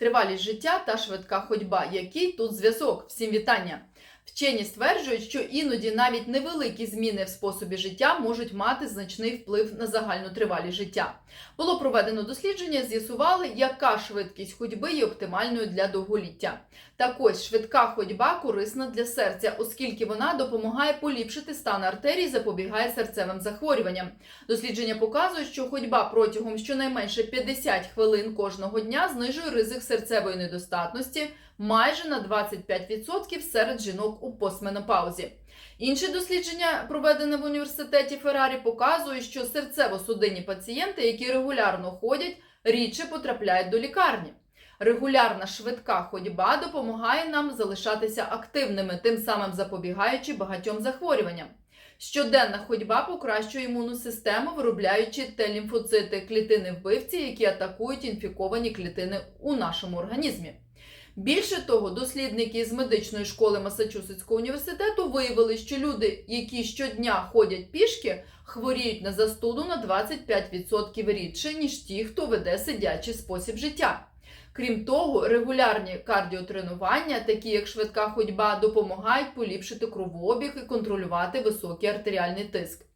Тривалість життя та швидка ходьба. Який тут зв'язок? Всім вітання! Вчені стверджують, що іноді навіть невеликі зміни в способі життя можуть мати значний вплив на загальну тривалість життя. Було проведено дослідження, з'ясували, яка швидкість ходьби є оптимальною для довголіття. Так ось швидка ходьба корисна для серця, оскільки вона допомагає поліпшити стан артерій, запобігає серцевим захворюванням. Дослідження показують, що ходьба протягом щонайменше 50 хвилин кожного дня знижує ризик серцевої недостатності майже на 25% серед жінок у постменопаузі. Інше дослідження, проведене в університеті Феррарі, показує, що серцево-судинні пацієнти, які регулярно ходять, рідше потрапляють до лікарні. Регулярна швидка ходьба допомагає нам залишатися активними, тим самим запобігаючи багатьом захворюванням. Щоденна ходьба покращує імунну систему, виробляючи Т-лімфоцити, клітини вбивці, які атакують інфіковані клітини у нашому організмі. Більше того, дослідники з медичної школи Масачусетського університету виявили, що люди, які щодня ходять пішки, хворіють на застуду на 25% рідше, ніж ті, хто веде сидячий спосіб життя. Крім того, регулярні кардіотренування, такі як швидка ходьба, допомагають поліпшити кровообіг і контролювати високий артеріальний тиск.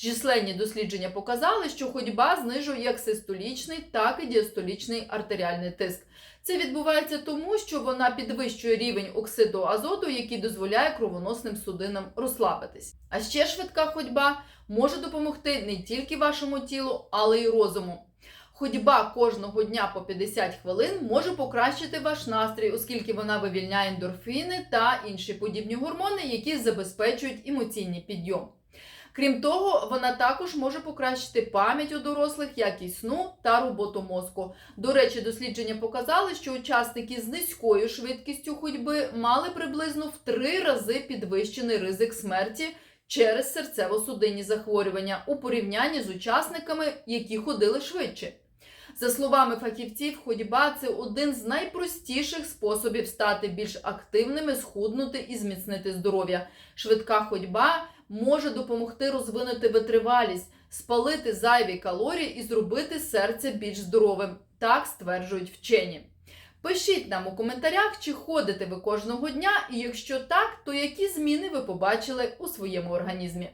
Численні дослідження показали, що ходьба знижує як систолічний, так і діастолічний артеріальний тиск. Це відбувається тому, що вона підвищує рівень оксиду азоту, який дозволяє кровоносним судинам розслабитись. А ще швидка ходьба може допомогти не тільки вашому тілу, але й розуму. Ходьба кожного дня по 50 хвилин може покращити ваш настрій, оскільки вона вивільняє ендорфіни та інші подібні гормони, які забезпечують емоційний підйом. Крім того, вона також може покращити пам'ять у дорослих, якість сну та роботу мозку. До речі, дослідження показали, що учасники з низькою швидкістю ходьби мали приблизно в три рази підвищений ризик смерті через серцево-судинні захворювання у порівнянні з учасниками, які ходили швидше. За словами фахівців, ходьба це один з найпростіших способів стати більш активними, схуднути і зміцнити здоров'я. Швидка ходьба може допомогти розвинути витривалість, спалити зайві калорії і зробити серце більш здоровим. Так стверджують вчені. Пишіть нам у коментарях, чи ходите ви кожного дня, і якщо так, то які зміни ви побачили у своєму організмі.